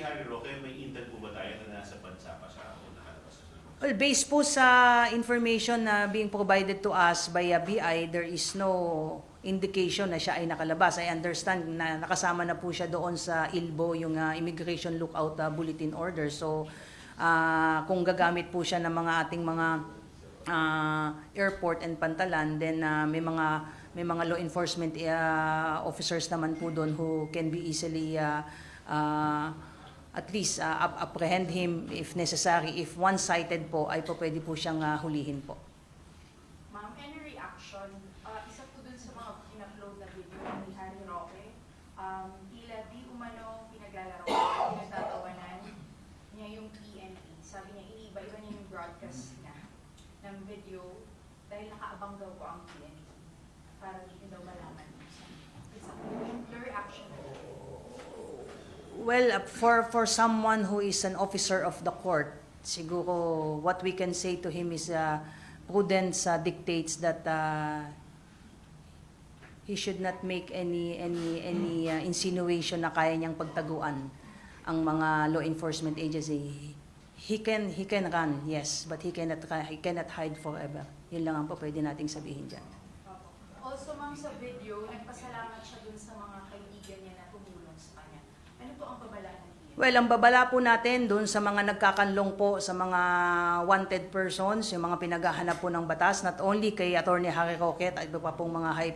Attorney Harry Roque, may intel po ba tayo na nasa bansa pa siya o nakalabas na siya? Well, based po sa information na being provided to us by uh, BI, there is no indication na siya ay nakalabas. I understand na nakasama na po siya doon sa ILBO, yung uh, Immigration Lookout uh, Bulletin Order. So, uh, kung gagamit po siya ng mga ating mga uh, airport and pantalan, then uh, may mga may mga law enforcement uh, officers naman po doon who can be easily uh, uh, at least uh, ap- apprehend him if necessary. If one-sided po, ay po pwede po siyang uh, hulihin po. Ma'am, any reaction? Uh, isa po dun sa mga in-upload na video ni Harry Roque, um, tila di umano pinaglalaro, pinagtatawanan niya yung PNP. Sabi niya, iniiba-iba niya yung broadcast niya ng video dahil nakaabang daw po ang PNP para di niyo daw malaman. Isa po, your reaction Well, uh, for for someone who is an officer of the court, siguro what we can say to him is uh, prudence uh, dictates that uh, he should not make any any any uh, insinuation na kaya niyang pagtaguan ang mga law enforcement agency. He can he can run, yes, but he cannot he cannot hide forever. Yun lang ang po pwede nating sabihin diyan. Also, ma'am, sa video, nagpasalamat siya dun sa mga kaibigan niya na tumulong sa kanya. Ano po ang babala ng PNP? Well, ang babala po natin doon sa mga nagkakanlong po sa mga wanted persons, yung mga pinaghahanap po ng batas, not only kay Attorney Harry Roque at iba pa pong mga high,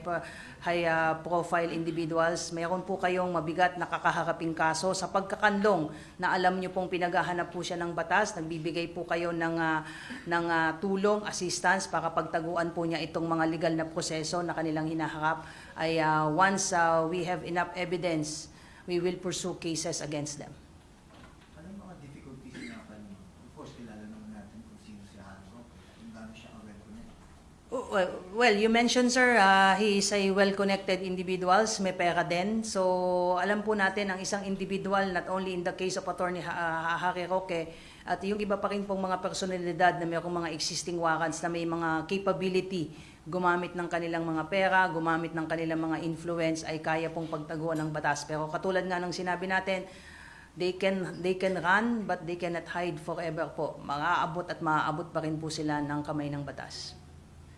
high uh, profile individuals, mayroon po kayong mabigat na kakaharaping kaso sa pagkakanlong na alam nyo pong pinaghahanap po siya ng batas, nagbibigay po kayo ng, uh, ng uh, tulong, assistance para pagtaguan po niya itong mga legal na proseso na kanilang hinaharap ay uh, once uh, we have enough evidence, we will pursue cases against them. Anong mga difficulties na kanya? Of course, kilala naman natin kung sino si Hanzo. Kung gaano siya reconnect. Well, well, you mentioned, sir, uh, he is a well-connected individuals, may pera din. So, alam po natin ang isang individual, not only in the case of Attorney uh, Harry Roque, at yung iba pa rin pong mga personalidad na mayroong mga existing warrants na may mga capability gumamit ng kanilang mga pera, gumamit ng kanilang mga influence ay kaya pong pagtaguan ng batas. Pero katulad nga ng sinabi natin, they can they can run but they cannot hide forever po. Maaabot at maaabot pa rin po sila ng kamay ng batas.